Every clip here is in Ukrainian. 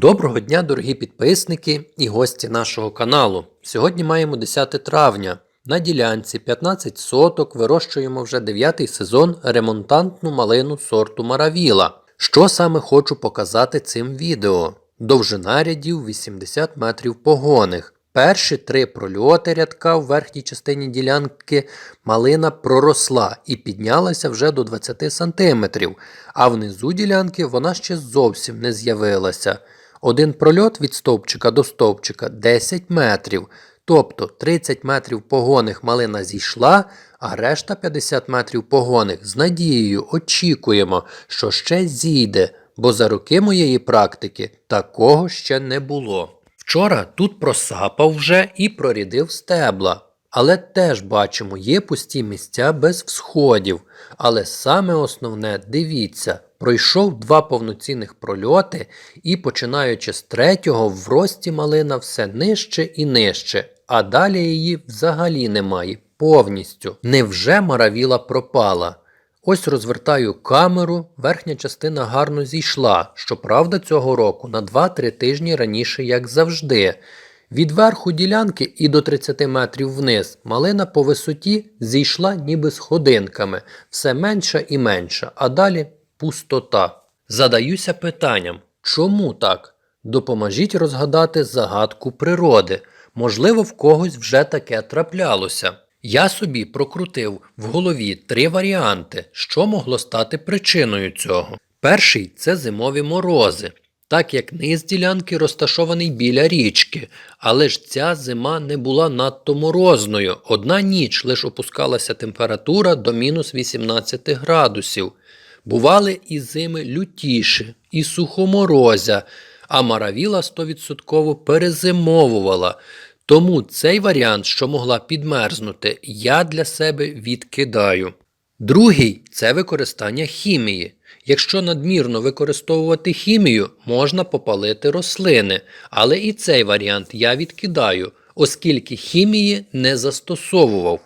Доброго дня, дорогі підписники і гості нашого каналу. Сьогодні маємо 10 травня. На ділянці 15 соток вирощуємо вже 9 сезон ремонтантну малину сорту Маравіла. Що саме хочу показати цим відео? Довжина рядів 80 метрів погоних. Перші три прольоти рядка в верхній частині ділянки малина проросла і піднялася вже до 20 см, а внизу ділянки вона ще зовсім не з'явилася. Один прольот від стовпчика до стовпчика 10 метрів, тобто 30 метрів погоних малина зійшла, а решта 50 метрів погоних з надією очікуємо, що ще зійде, бо за роки моєї практики такого ще не було. Вчора тут просапав вже і прорідив стебла. Але теж бачимо, є пусті місця без всходів. Але саме основне, дивіться, пройшов два повноцінних прольоти, і починаючи з третього, в рості малина все нижче і нижче, а далі її взагалі немає повністю. Невже маравіла пропала? Ось розвертаю камеру, верхня частина гарно зійшла, щоправда, цього року на 2-3 тижні раніше, як завжди. Від верху ділянки і до 30 метрів вниз малина по висоті зійшла ніби сходинками, все менша і менша, а далі пустота. Задаюся питанням, чому так? Допоможіть розгадати загадку природи. Можливо, в когось вже таке траплялося. Я собі прокрутив в голові три варіанти, що могло стати причиною цього. Перший це зимові морози, так як низ ділянки розташований біля річки, але ж ця зима не була надто морозною. Одна ніч лише опускалася температура до мінус 18 градусів. Бували і зими лютіші, і сухоморозя, а маравіла 100% перезимовувала. Тому цей варіант, що могла підмерзнути, я для себе відкидаю. Другий це використання хімії. Якщо надмірно використовувати хімію, можна попалити рослини, але і цей варіант я відкидаю, оскільки хімії не застосовував.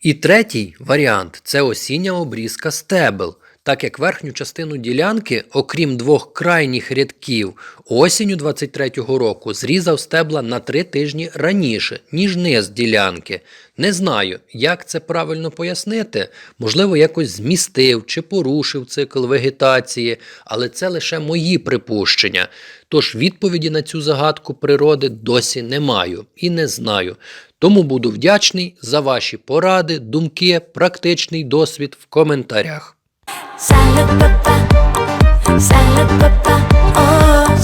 І третій варіант це осіння обрізка стебел. Так як верхню частину ділянки, окрім двох крайніх рядків, осінню 23-го року зрізав стебла на три тижні раніше, ніж низ ділянки. Не знаю, як це правильно пояснити, можливо, якось змістив чи порушив цикл вегетації, але це лише мої припущення. Тож відповіді на цю загадку природи досі не маю і не знаю. Тому буду вдячний за ваші поради, думки, практичний досвід в коментарях. Salad papa, salad papa, oh